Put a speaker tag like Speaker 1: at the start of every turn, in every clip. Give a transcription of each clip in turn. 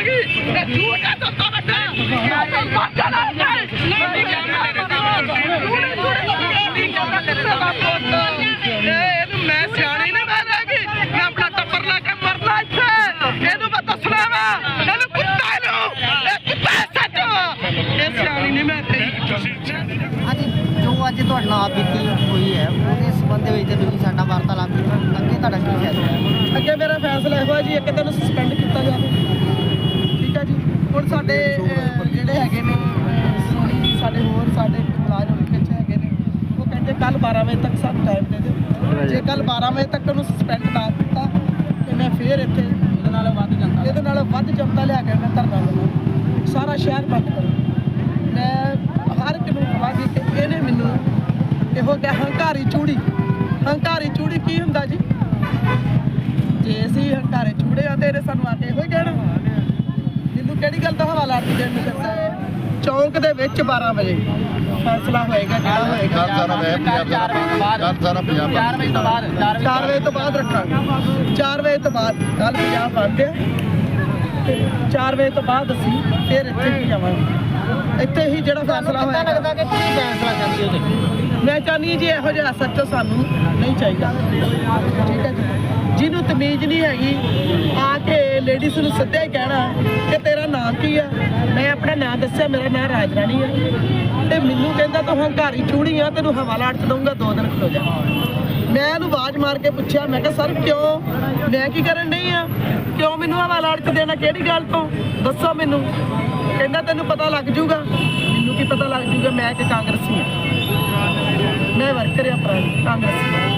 Speaker 1: ਦੇਵਾਂਗੀ ਇਹ ਝੂਠ ਹੈ ਸਭ ਤੋਂ ਵੱਡਾ ਇਹ ਮਰ ਜਾਣਾ ਹੈ ਨਹੀਂ ਇਹਨੂੰ ਮੈਂ ਸਿਆਣੀ ਨਾ ਬਣਾਂਗੀ ਮੈਂ ਆਪਣਾ ਟੱਬਰ ਲਾ ਕੇ ਮਰਨਾ ਇੱਥੇ ਇਹਨੂੰ ਮੈਂ ਦੱਸਣਾ ਵਾ ਇਹਨੂੰ ਕੁੱਤਾ ਨੂੰ ਇਹ ਕੁੱਤਾ ਹੈ ਇਹ ਸਿਆਣੀ ਨਹੀਂ ਮੈਂ ਤੇਰੀ
Speaker 2: ਹਾਂਜੀ ਜੋ ਅੱਜ ਤੁਹਾਡੇ ਨਾਲ ਬੀਤੀ ਹੋਈ ਹੈ, ਉਹਦੇ ਸੰਬੰਧ ਵਿੱਚ ਤੇ ਤੁਸੀਂ ਸਾਡਾ ਵਾਰਤਾਲਾਪ ਕੀਤਾ। ਅੱਗੇ ਤੁਹਾਡਾ ਕੀ ਫੈਸਲਾ ਹੈ?
Speaker 3: ਅੱਗੇ ਮੇਰਾ ਫੈਸਲਾ ਇਹੋ ਹੈ ਜੀ, ਇੱਕ ਦਿਨ ਸਸਪੈਂਡ ਕੀਤਾ ਜਾਵੇ ਠੀਕ ਹੈ ਜੀ ਹੁਣ ਸਾਡੇ ਅਹ, ਜਿਹੜੇ ਹੈਗੇ ਨੇ ਸੋਨੀ ਜੀ ਸਾਡੇ ਹੋਰ ਸਾਡੇ ਮੁਲਾਜ਼ਮ ਵਿੱਚ ਹੈਗੇ ਨੇ ਉਹ ਕਹਿੰਦੇ ਕੱਲ 12 ਵਜੇ ਤੱਕ ਸਾਨੂੰ ਟਾਈਮ ਦੇ ਦਿਓ। ਜੇ ਕੱਲ 12 ਵਜੇ ਤੱਕ ਉਹਨੂੰ ਸਸਪੈਂਡ ਨਾ ਕੀਤਾ ਤੇ ਮੈਂ ਫੇਰ ਇੱਥੇ ਇਹਦੇ ਨਾਲ ਵੱਧ ਜਾਂਦਾ। ਇਹਦੇ ਨਾਲ ਵੱਧ ਜਨਤਾ ਲਿਆ ਕੇ ਮੈਂ ਧਰਨਾ ਲਾਉਣਾ। ਸਾਰਾ ਸ਼ਹਿਰ ਬੰਦ ਕਰੂੰ। ਮੈਂ ਹਰ ਇੱਕ ਨੂੰ ਕਹਾਂਗੀ ਕਿ ਇਹਨੇ ਮੈਨੂੰ ਇਹੋ ਜਿਹਾ ਹੰਕਾਰੀ ਚੂੜੀ ਹੰਕਾਰੀ ਚੂੜੀ ਕੀ ਹੁੰਦਾ ਜੀ? ਜੇ ਅਸੀਂ ਹੰਕਾਰੇ ਚੂੜੇ ਆ ਤੇ ਇਹਨੇ ਸਾਨੂੰ ਆ ਕੇ ਇਹੋ ਹੀ ਕਹਿਣਾ। ਮੈਨੂੰ ਕਿਹੜੀ ਗੱਲ ਦਾ ਹਵਾਲਾ ਦੇਣ ਨੂੰ ਕਰਦਾ ਚੌਂਕ ਦੇ ਵਿੱਚ 12 ਵਜੇ। ਫੈਸਲਾ ਹੋਏਗਾ ਜਿਹੜਾ ਹੋਏਗਾ?
Speaker 4: ਕੱਲ ਸਾਰਾ ਵੈਬ ਪੰਜਾਬ ਕੱਲ ਸਾਰਾ ਪੰਜਾਬ 4 ਵਜੇ ਤੋਂ ਬਾਅਦ
Speaker 3: 4 ਵਜੇ ਤੋਂ ਬਾਅਦ ਰੱਖਾਂਗੇ। 4 ਵਜੇ ਤੋਂ ਬਾਅਦ ਕੱਲ ਪੰਜਾਬ ਬੰਦ ਹੈ। 4 ਵਜੇ ਤੋਂ ਬਾਅਦ ਅਸੀਂ ਫਿਰ ਇੱਥੇ ਹੀ ਜਾਵਾਂਗੇ। ਇੱਥੇ ਹੀ ਜਿਹੜਾ ਫੈਸਲਾ ਹੋਏਗਾ।
Speaker 2: ਲੱਗਦਾ ਕਿ ਕੀ ਫੈਸਲਾ ਚਾਹੁੰਦੇ ਹੋ ਤੁਸੀਂ
Speaker 3: ਮੈਂ ਚਾਹਨੀ ਜੀ ਇਹੋ ਜਿਹਾ ਸੱਚ ਸਾਨੂੰ ਨਹੀਂ ਚਾਹੀਦਾ। ਠੀਕ ਹੈ ਜੀ। ਜਿਹਨੂੰ ਤਮੀਜ਼ ਨਹੀਂ ਹੈਗੀ, ਆ ਕੇ ਲੇਡੀਜ਼ ਨੂੰ ਸਿੱਧਾ ਹੀ ਕਹਿਣਾ ਕਿ ਤੇਰਾ ਨਾਮ ਕੀ ਆ? ਮੈਂ ਆਪਣਾ ਨਾਮ ਦੱਸਿਆ, ਮੇਰਾ ਨਾਮ ਰਾਜ ਰਾਣੀ ਆ। ਤੇ ਮੈਨੂੰ ਕਹਿੰਦਾ, ਤੂੰ ਹੰਕਾਰੀ ਚੂੜੀ ਆ, ਤੈਨੂੰ ਹਵਾਲਾ 'ਚ ਦਊਂਗਾ, ਦੋ ਦਿਨ ਖਲੋ ਜਾ। ਮੈਂ ਇਹਨੂੰ ਆਵਾਜ਼ ਮਾਰ ਕੇ ਪੁੱਛਿਆ, ਮੈਂ ਕਿਹਾ, ਸਰ, ਕਿਉਂ? ਮੈਂ ਕੀ ਕਰਨ ਨਹੀਂ ਆ? ਕਿਉਂ ਮੈਨੂੰ ਹਵਾਲਾ 'ਚ ਦੇਣਾ ਕਿਹੜੀ ਗੱਲ ਤੋਂ? ਦੱਸੋ ਮੈਨੂੰ। ਕਹਿੰਦਾ, ਤੈਨੂੰ ਪਤਾ ਲੱਗ ਜੂਗਾ। ਮੈਨੂੰ ਕੀ ਪਤਾ ਲੱਗ ਜੂਗਾ? ਮੈਂ ਕਿ ਕਾਂਗਰਸੀ ਆ। ਮੈਂ ਵਰਕਰ ਆ ਪੁਰਾਣੀ ਕਾਂਗਰਸੀ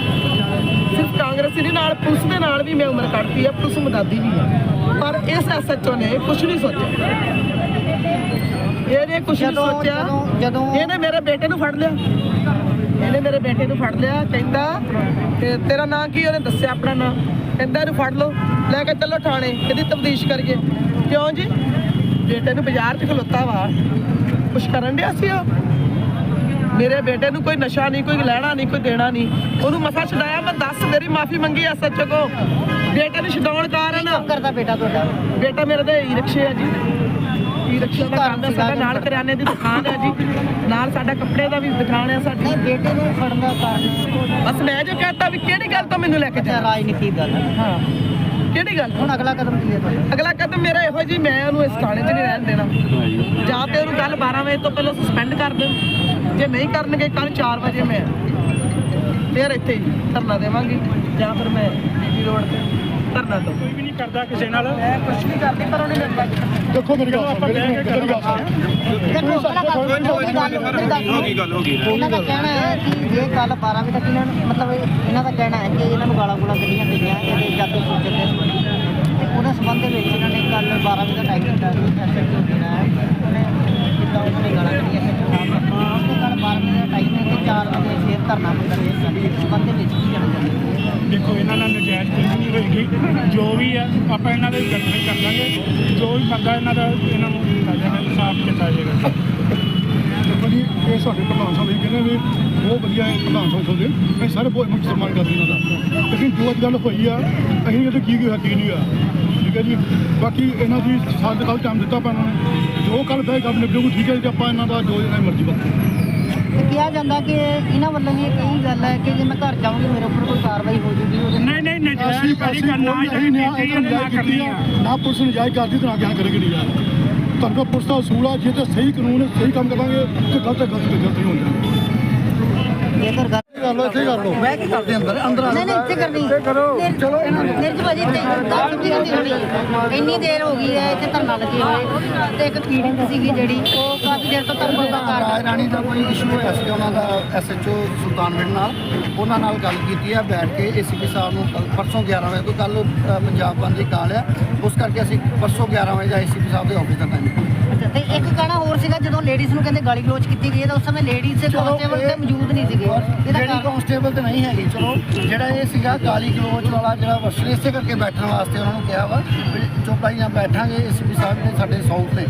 Speaker 3: ਨਾਲ ਪੁਲਿਸ ਦੇ ਨਾਲ ਵੀ ਮੈਂ ਉਮਰ ਕੱਢਤੀ ਆ ਪੁਲਿਸ ਮਦਾਦੀ ਵੀ ਆ। ਪਰ ਇਸ ਐਸਐਚਓ ਨੇ ਕੁਝ ਨਹੀਂ ਸੋਚਿਆ। ਇਹਨੇ ਕੁਝ ਨਹੀਂ ਸੋਚਿਆ।
Speaker 2: ਜਦੋਂ-
Speaker 3: ਇਹਨੇ ਮੇਰੇ ਬੇਟੇ ਨੂੰ ਫੜ ਲਿਆ। ਇਹਨੇ ਮੇਰੇ ਬੇਟੇ ਨੂੰ ਫੜ ਲਿਆ ਕਹਿੰਦਾ ਤੇ ਤੇਰਾ ਨਾਂ ਕੀ ਉਹਨੇ ਦੱਸਿਆ ਆਪਣਾ ਨਾਂ। ਕਹਿੰਦਾ ਇਹਨੂੰ ਫੜ ਲਓ। ਲੈ ਕੇ ਚੱਲੋ ਥਾਣੇ ਇਹਦੀ ਤਫਤੀਸ਼ ਕਰੀਏ। ਕਿਉਂ ਜੀ? ਬੇਟੇ ਨੂੰ ਬਾਜ਼ਾਰ 'ਚ ਖਲੋਤਾ ਵਾ। ਕੁਛ ਕਰਨ ਡਿਆ ਸੀ ਉਹ? ਮੇਰੇ ਬੇਟੇ ਨੂੰ ਕੋਈ ਨਸ਼ਾ ਨਹੀਂ ਕੋਈ ਲੈਣਾ ਨਹੀਂ ਕੋਈ ਦੇਣਾ ਨਹੀਂ। ਉਹਨੂੰ ਮਸਾ ਛਡਾਇਆ ਮੈਂ ਦੱਸ ਮੇਰੀ ਮਾਫੀ ਮੰਗੀ ਐ ਸੱਚ ਕੋ ਬੇਟੇ ਨੂੰ ਛਡਾਉਣ ਕਾਰਨ
Speaker 2: ਕਰਦਾ ਬੇਟਾ ਤੁਹਾਡਾ?
Speaker 3: ਬੇਟਾ ਮੇਰੇ ਦੇ ਈ ਰਿਕਸ਼ੇ ਆ ਜੀ। ਈ ਰਿਕਸ਼ਾ ਦਾ ਕੰਮ ਹੈ ਸਾਡਾ ਨਾਲ ਕਰਿਆਨੇ ਦੀ ਦੁਕਾਨ ਹੈ ਜੀ। ਨਾਲ ਸਾਡਾ ਕੱਪੜੇ ਦਾ ਵੀ ਦੁਕਾਨ ਹੈ ਸਾਡੀ।
Speaker 2: ਬੇਟੇ ਨੂੰ ਫੜਨ ਦਾ ਕਾਰਨ
Speaker 3: ਬਸ ਮੈਂ ਜੋ ਕਹਤਾ ਵੀ ਕਿਹੜੀ ਗੱਲ ਤੋਂ ਮੈਨੂੰ ਲੈ ਕੇ ਜਾ
Speaker 2: ਰਾਜਨੀਤੀ ਗੱਲ। ਹਾਂ।
Speaker 3: ਕਿਹੜੀ ਗੱਲ?
Speaker 2: ਹੁਣ ਅਗਲਾ ਕਦਮ ਕੀ ਹੈ ਤੁਹਾਡਾ?
Speaker 3: ਅਗਲਾ ਕਦਮ ਮੇਰਾ ਇਹੋ ਜੀ ਮੈਂ ਉਹਨੂੰ ਇਸ ਥਾਣੇ 'ਚ ਨਹੀਂ ਰਹਿਣ ਦੇਣਾ ਜਾਂ ਤੇ ਉਹਨੂੰ ਕੱਲ 12 ਵਜੇ ਤੋਂ ਪਹਿਲਾਂ ਸਸਪੈਂਡ ਕਰ ਦੇਣ ਜੇ ਨਹੀਂ ਕਰਨਗੇ ਕੱਲ 4 ਵਜੇ ਮੈਂ ਫਿਰ ਇੱਥੇ ਹੀ ਧਰਨਾ ਦੇਵਾਂਗੀ। ਜਾਂ ਫਿਰ ਮੈਂ ਬੀਬੀ ਰੋਡ ਤੇ ਧਰਨਾ ਦੋ
Speaker 5: ਕੋਈ ਵੀ ਨਹੀਂ ਕਰਦਾ ਕਿਸੇ ਨਾਲ।
Speaker 3: ਮੈਂ ਕੁਝ ਨਹੀਂ ਕਰਦੀ ਪਰ ਉਹਨੇ ਮੇਰੇ ਨਾਲ
Speaker 4: ਦੇਖੋ ਮੇਰੀ ਗੱਲ ਸੁਣੋ, ਮੇਰੀ ਮੇਰੀ ਗੱਲ
Speaker 2: ਇਹਨਾਂ ਦਾ ਕਹਿਣਾ ਹੈ ਕਿ ਜੇ ਕੱਲ 12 ਵਜੇ ਤੱਕ ਇਹਨਾਂ ਨੂੰ ਮਤਲਬ ਇਹਨਾਂ ਦਾ ਕਹਿਣਾ ਹੈ ਕਿ ਇਹਨਾਂ ਨੂੰ ਗਾਲਾਂ ਗੂਲਾਂ ਕੱਢੀਆਂ ਗਈਆਂ ਇਹਦੇ ਜਾਤੀ ਸੂਚਕ ਦੇ ਉਹਦੇ ਸੰਬੰਧ ਦੇ ਵਿੱਚ ਇਹਨਾਂ ਨੇ ਕੱਲ 12 ਵਜੇ ਦਾ ਟਾਈਮ ਦਿੱਤਾ ਸੀ ਐਸਐਚਓ ਜਿਹੜਾ ਹੈ ਉਹਨੇ ਕਿੱਦਾਂ ਉਹਨਾਂ ਨੇ ਗਾਲਾਂ ਕੱਢੀਆਂ ਐਸਐਚਓ ਸਾਹਿਬ ਨੇ ਉਸਦੇ ਕੱਲ 12 ਵਜੇ ਦਾ ਟਾਈਮ ਹੈ ਤੇ 4 ਵਜੇ ਫੇਰ ਧਰਨਾ ਮੰਦਰ ਦੇ ਸੰਬੰਧ ਦੇ ਵਿੱਚ ਕੀ ਜਾਣਾ ਚਾਹੁੰਦੇ ਹੋ?
Speaker 5: ਦੇਖੋ ਇਹਨਾਂ ਨਾਲ ਨਜਾਇਜ਼ ਕੋਈ ਨਹੀਂ ਹੋਏਗੀ। ਜੋ ਵੀ ਹੈ ਆਪਾਂ ਇਹਨਾਂ ਦੇ ਗੱਲਬਾਤ ਕਰ ਲਾਂਗੇ। ਜੋ ਵੀ ਬੰਦਾ ਇਹਨਾਂ ਦਾ ਇਹਨਾਂ ਨੂੰ ਕੀਤਾ ਜਾਏਗਾ ਇਨਸਾਫ ਕੀਤਾ ਜਾਏਗਾ
Speaker 4: ਦੇਖੋ ਜੀ ਇਹ ਸਾਡੇ ਪ੍ਰਧਾਨ ਸਾਹਿਬ ਕਹਿੰਦੇ ਵੀ ਬਹੁਤ ਵਧੀਆ ਹੈ ਪ੍ਰਧਾਨ ਸਾਹਿਬ ਤੁਹਾਡੇ ਅਸੀਂ ਸਾਰੇ ਬਹੁਤ ਮੁੱਖ ਸਨਮਾਨ ਕਰਦੇ ਇਹਨਾਂ ਦਾ। ਲੇਕਿਨ ਜੋ ਅੱਜ ਗੱਲ ਹੋਈ ਆ ਅਸੀਂ ਇਹਦੇ ਕੀ ਕੀ ਹੋਇਆ ਕੀ ਨਹੀਂ ਹੋਇਆ ਠੀਕ ਹੈ ਜੀ? ਬਾਕੀ ਇਹਨਾਂ ਦੀ ਸਾਥ ਕੱਲ ਟਾਈਮ ਦਿੱਤਾ ਇਹਨਾਂ ਨੂੰ। ਜੋ ਕੱਲ ਬਹਿ ਗੱਲ ਨਿਬੜੂ ਠੀਕ ਹੈ ਜੀ ਆਪਾਂ ਇਹਨਾਂ ਦਾ ਜੋ ਇਹਨਾਂ ਦੀ ਮਰਜ਼ੀ
Speaker 2: ਤੇ ਕਿਹਾ ਜਾਂਦਾ ਕਿ ਇਹਨਾਂ ਵੱਲੋਂ ਇਹ ਕਹੀ ਗੱਲ ਹੈ ਕਿ ਜੇ ਮੈਂ ਘਰ ਜਾਊਂਗੀ ਮੇਰੇ ਉੱਪਰ ਕੋਈ ਕਾਰਵਾਈ ਹੋ ਜੂਗੀ ਉਹਦੇ
Speaker 5: ਨਹੀਂ ਨਹੀਂ ਨਜਾਇਜ਼ ਕਾਰੀ ਕਰਨਾ
Speaker 4: ਅਸੀਂ ਨਾ
Speaker 5: ਚਾਹੀਦੀ ਨਾ ਕਰਨੀ ਆ।
Speaker 4: ਨਾ ਪੁਲਿਸ ਨੂੰ ਜਾਇਜ਼ ਕਰਦੀ ਤਾਂ ਕਿਹਾ ਕਰੇਗੀ ਨਹੀਂ ਯਾਰ। ਤੁਹਾਨੂੰ ਪੁਲਿਸ ਦਾ ਅਸੂਲ ਆ ਜੇ ਤੇ ਸਹੀ ਕਾਨੂੰਨ ਸਹੀ ਕੰਮ ਕਰਾਂਗੇ ਤੇ ਗਲਤ ਹੈ ਗਲਤ ਤੇ ਗਲਤ ਨਹੀਂ ਹੁੰਦਾ।
Speaker 2: ਜੇਕਰ ਗੱਲ
Speaker 4: ਕਰ ਲਓ ਇੱਥੇ ਕਰ ਲਓ।
Speaker 3: ਮੈਂ ਕੀ ਕਰਦੇ ਅੰਦਰ ਅੰਦਰ
Speaker 2: ਨਹੀਂ ਨਹੀਂ ਇੱਥੇ ਕਰਨੀ। ਕਰੋ। ਚਲੋ। ਨਿਰਜ ਭਾਜੀ ਤੇ ਦਸ ਸਬਜ਼ੀ ਦੀ ਹੋਣੀ। ਇੰਨੀ ਦੇਰ ਹੋ ਗਈ ਹੈ ਇੱਥੇ ਧਰਨਾ ਲੱਗੇ ਹੋਏ। ਤੇ ਇੱਕ ਪੀੜਿਤ ਸੀਗੀ ਜਿਹੜੀ ਉਹ ਕਾਫੀ ਦੇਰ ਤੋਂ ਧਰਨਾ ਦਾ
Speaker 6: ਰਾਜ
Speaker 2: ਕਾਰਨ
Speaker 6: ਰਾਣੀ ਦਾ ਕੋਈ ਇਸ਼ੂ ਹੋਇਆ ਸੀ ਉਹਨਾਂ ਦਾ ਐਸਐਚਓ ਸੁਲਤਾਨਵਿੰਡ ਨਾਲ ਉਹਨਾਂ ਨਾਲ ਗੱਲ ਕੀਤੀ ਹੈ ਬੈਠ ਕੇ ਏਸੀਪੀ ਸਾਹਿਬ ਨੂੰ ਕੱਲ੍ਹ- ਪਰਸੋਂ 11 ਵਜੇ ਤੋਂ ਕੱਲ ਪੰਜਾਬ ਬੰਦ ਦੀ ਕਾਲ ਆ। ਉਸ ਕਰਕੇ ਅਸੀਂ ਪਰਸੋਂ 11 ਵਜੇ ਦਾ ਏਸੀਪੀ ਸਾਹਿਬ ਦੇ ਆਫਿਸ ਦਾ ਟਾਈਮ
Speaker 2: ਤੇ ਇੱਕ ਕਹਿਣਾ ਹੋਰ ਸੀਗਾ ਜਦੋਂ ਲੇਡੀਜ਼ ਨੂੰ ਕਹਿੰਦੇ ਗਾਲੀ ਗਲੋਚ ਕੀਤੀ ਗਈ ਹੈ ਤਾਂ ਉਸ ਸਮੇਂ ਲੇਡੀਜ਼ ਦੇ ਕਾਂਸਟੇਬਲ ਤੇ ਮੌਜੂਦ ਨਹੀਂ ਸੀਗੇ। ਇਹਦਾ
Speaker 6: ਜਿਹੜੀ ਕਾਂਸਟੇਬਲ ਤੇ ਨਹੀਂ ਹੈਗੀ ਚਲੋ ਜਿਹੜਾ ਇਹ ਸੀਗਾ ਗਾਲੀ ਗਲੋਚ ਵਾਲਾ ਜਿਹੜਾ ਵਰਸ਼ਨ ਇਸੇ ਕਰਕੇ ਬੈਠਣ ਵਾਸਤੇ ਉਹਨਾਂ ਨੂੰ ਕਿਹਾ ਵਾ ਵੀ ਚੁੱਪ ਆਈ ਜਾਂ ਬੈਠਾਂਗੇ ਏਸੀਪੀ ਸਾਹਿਬ ਨੇ ਸਾਡੇ ਸਾਊਥ ਨੇ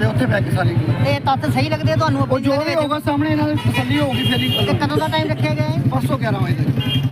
Speaker 6: ਤੇ ਉੱਥੇ ਬੈਠ ਕੇ ਸਾਰੀ
Speaker 2: ਇਹ ਤੱਥ ਸਹੀ ਲੱਗਦੇ ਆ ਤੁਹਾਨੂੰ
Speaker 6: ਉਹ ਜੋ ਵੀ? ਹੋਗਾ ਸਾਹਮਣੇ ਇਹਨਾਂ ਦੀ ਤਸੱਲੀ ਹੋਊਗੀ ਫਿਰ
Speaker 2: ਕਦੋਂ ਦਾ ਟਾਈਮ ਰੱਖਿਆ ਗਿਆ ਹੈ
Speaker 6: ਪਰਸੋਂ 11 ਵਜੇ ਤੱਕ।